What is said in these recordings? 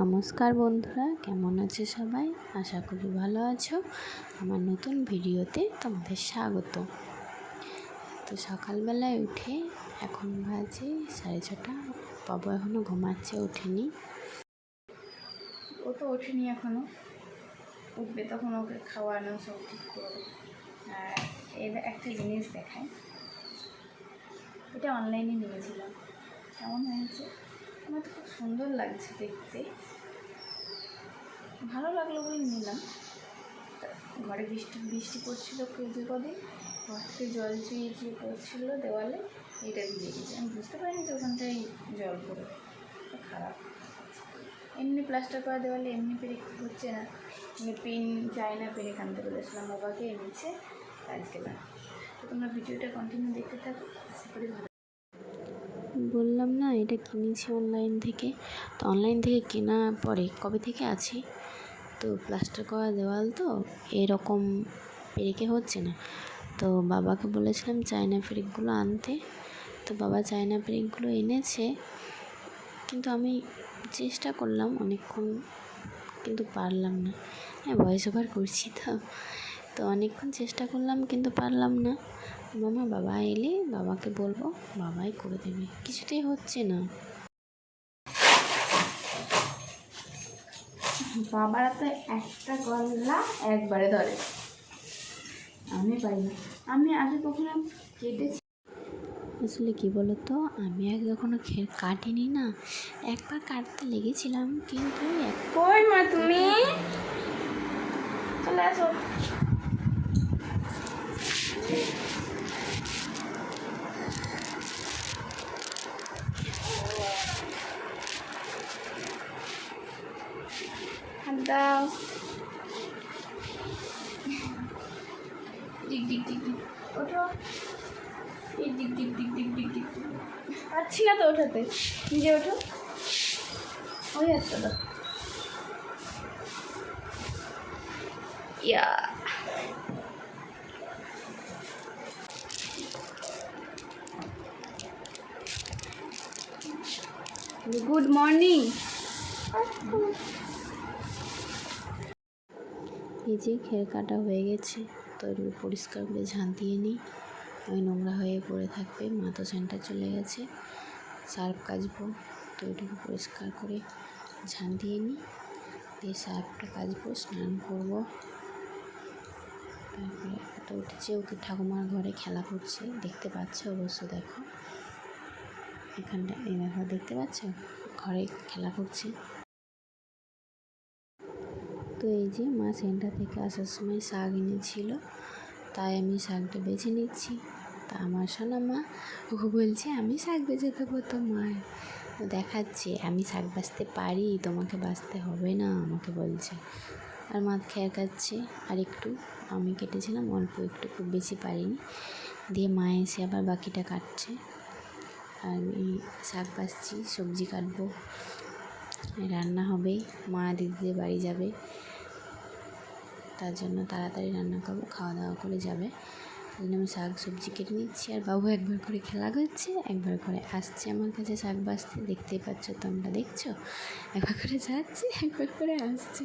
নমস্কার বন্ধুরা, কেমন আছে সবাই? আশা করি ভালো আছো। আমার নতুন ভিডিওতে তোমাদের স্বাগত। তো সকালবেলায় উঠে এখন বাজে সাড়ে ছটা। বাবু এখনও ঘুমাচ্ছে, ওঠেনি। ও তো ওঠেনি এখনও উঠবে তখন ওকে খাওয়ানো সব ঠিক করবে। আর এর একটা জিনিস দেখায় এটা অনলাইনে নিয়েছিলাম। কেমন হয়েছে? আমার তো খুব সুন্দর লাগছে দেখতে। ভালো লাগল বলে নিলাম। ঘরে বৃষ্টি বৃষ্টি পড়ছিলো যে কদিন? ঘর থেকে জল চুইয়ে চুয়ে পড়ছিল দেওয়ালে, এটা ভিজে গেছে। আমি বুঝতে পারিনি যে ওখানটায় জল পড়ে। খারাপ। এমনি প্লাস্টার করা দেওয়ালে এমনি পেরে হচ্ছে না? আমি পেন চাই না পেরে কানতে বলেছিলাম বাবাকে এনেছে, আজকে না। তো তোমরা ভিডিওটা কন্টিনিউ দেখতে থাকো। আশা করি ভালো বললাম না, এটা কিনেছি অনলাইন থেকে। তো অনলাইন থেকে কেনা পরে, কবে থেকে আছে? তো প্লাস্টার করা দেওয়াল তো, এরকম পেরেকে হচ্ছে না। তো বাবাকে বলেছিলাম চায়না পেরেকগুলো আনতে। তো বাবা চায়না পেরেকগুলো এনেছে, কিন্তু আমি চেষ্টা করলাম অনেকক্ষণ, কিন্তু পারলাম না। হ্যাঁ ভয়েস ওভার করছি তো। তো অনেকক্ষণ চেষ্টা করলাম, কিন্তু পারলাম না। মামা বাবা এলে বাবাকে বলব বাবাই করে দেবে। কিছুতেই হচ্ছে না। বাবারা তো একটা গল্লা একবারে ধরে। আমি পাই না। আমি আগে কখনো কেটেছি। আসলে কি তো আমি আগে কখনো খে কাটিনি না। একবার কাটতে লেগেছিলাম কিন্তু কই মা তুমি? চলে আসো। দাও ডিক ডিক ডিক ডিক ওঠো এই ডিক ডিক ডিক ডিক ডিক ডিক ডিক। পারছি না তো ওঠাতে নিজে ওঠো। ওই হাতটা দাও। ইয়া গুড মর্নিং এই যে খের কাটা হয়ে গেছে। তো এগুলো পরিষ্কার করে ঝাঁট দিয়ে নিই। ওই নোংরা হয়ে পড়ে থাকবে, মা তো সেন্টার চলে গেছে। সার্ফ কাচবো, তো এটুকু পরিষ্কার করে ঝাঁট দিয়ে নিই। দিয়ে সার্ফটা কাচবো, স্নান করব। তারপরে তো উঠেছে, ওকে ঠাকুমার ঘরে খেলা করছে। দেখতে পাচ্ছে অবশ্য, দেখো। এখানটা এই দেখো, দেখতে পাচ্ছ? ঘরে খেলা করছে। এই যে মা সেন্টার থেকে আসার সময় শাক এনেছিল, তাই আমি শাকটা বেছে নিচ্ছি। তা আমার শোনা মা, ও বলছে, আমি শাক বেছে দেবো তোমার। ও দেখাচ্ছে, আমি শাক বাঁচতে পারি, তোমাকে বাঁচতে হবে না, আমাকে বলছে। আর মা খেয়ে কাটছে আর একটু, আমি কেটেছিলাম, অল্প একটু, খুব বেশি পারিনি। দিয়ে মা এসে আবার বাকিটা কাটছে। আর আমি শাক বাছছি, সবজি কাটবো। রান্না হবে, মা দিদিদের বাড়ি যাবে। তার জন্য তাড়াতাড়ি রান্না করব খাওয়া দাওয়া করে যাবে। ওই জন্য আমি শাক সবজি কেটে নিচ্ছি। আর বাবু একবার করে খেলা করছে, একবার করে আসছে আমার কাছে শাক বাছতে দেখতেই পাচ্ছ, তোমরা দেখছ? একবার করে যাচ্ছে, একবার করে আসছে।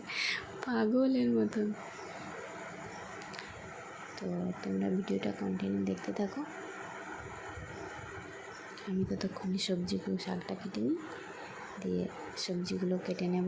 পাগলের মতো। তো তোমরা ভিডিওটা কন্টিনিউ দেখতে থাকো। আমি ততক্ষণে সবজিগুলো, শাকটা কেটে নিই। দিয়ে সবজিগুলো কেটে নেব।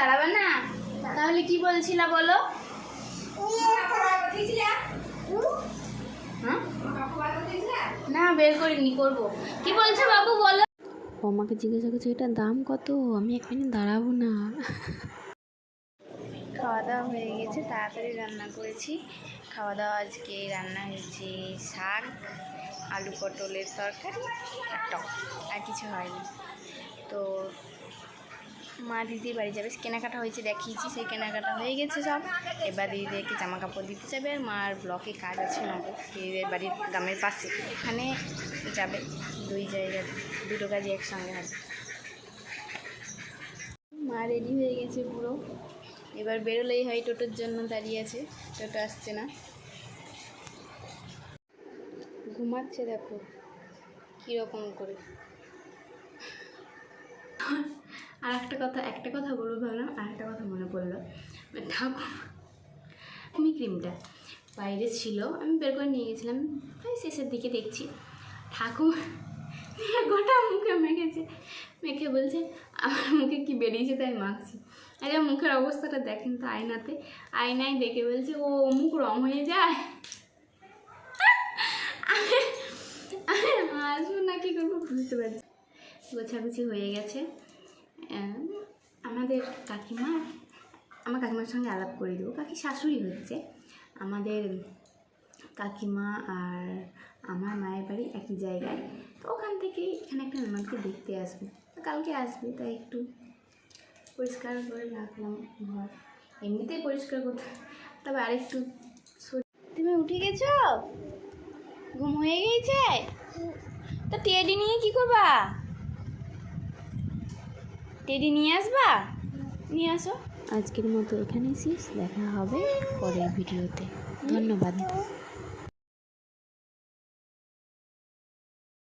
দাঁড়াবে না? তাহলে কি বলছিলা বলো? হ্যাঁ? না বের করিনি করব। কি বলছো বাবু বলো। আমাকে জিজ্ঞাসা করছে এটার দাম কত? আমি মিনিট দাঁড়াবো না। খাওয়া দাওয়া হয়ে গেছে তাড়াতাড়ি রান্না করেছি। খাওয়া দাওয়া আজকে রান্না হয়েছে শাক আলু পটলের তরকারি আর টক আর কিছু হয়নি। মা দিদির বাড়ি যাবে। কেনাকাটা হয়েছে, দেখিয়েছি, সেই কেনাকাটা হয়ে গেছে সব। এবার দিদিদেরকে জামা কাপড় দিতে যাবে আর মার ব্লকে কাজ আছে নগর দিদিদের বাড়ির গ্রামের পাশে। ওখানে যাবে দুই জায়গা দুটো কাজই একসঙ্গে হবে। মা রেডি হয়ে গেছে পুরো। এবার বেরোলেই হয় টোটোর জন্য দাঁড়িয়ে আছে। টোটো আসছে না। ঘুমাচ্ছে দেখো। কীরকম করে। আর একটা কথা একটা কথা বলব ভাবলাম, আর একটা কথা মনে পড়ল ঠাকুর আমি ক্রিমটা বাইরে ছিল, আমি বের করে নিয়ে গেছিলাম, ওই শেষের দিকে দেখছি। ঠাকুর গোটা মুখে মেখেছে, মেখে বলছে, আমার মুখে কি বেরিয়েছে তাই মাখছি? আরে মুখের অবস্থাটা দেখেন তো আয়নাতে। আয়নায় দেখে বলছে, ও, মুখ রং হয়ে যায়? আমি না, কি করব? বুঝতে পারছি গোছাগুছি হয়ে গেছে। আমাদের কাকিমা, আমার কাকিমার সঙ্গে আলাপ করে দেবো। কাকি শাশুড়ি হচ্ছে। আমাদের কাকিমা আর আমার মায়ের বাড়ি একই জায়গায়। তো ওখান থেকে এখানে একটা ননদকে দেখতে আসবে। কালকে আসবে, তাই একটু পরিষ্কার করে রাখলাম ঘর। এমনিতেই পরিষ্কার করতে তবে আরেকটু তুমি উঠে গেছো? ঘুম হয়ে গেছে? তো টেডি নিয়ে কি করবা? টেডি নিয়ে আসবা? নিয়ে আসো। আজকের মতো এখানেই শেষ। দেখা হবে পরের ভিডিওতে। ধন্যবাদ।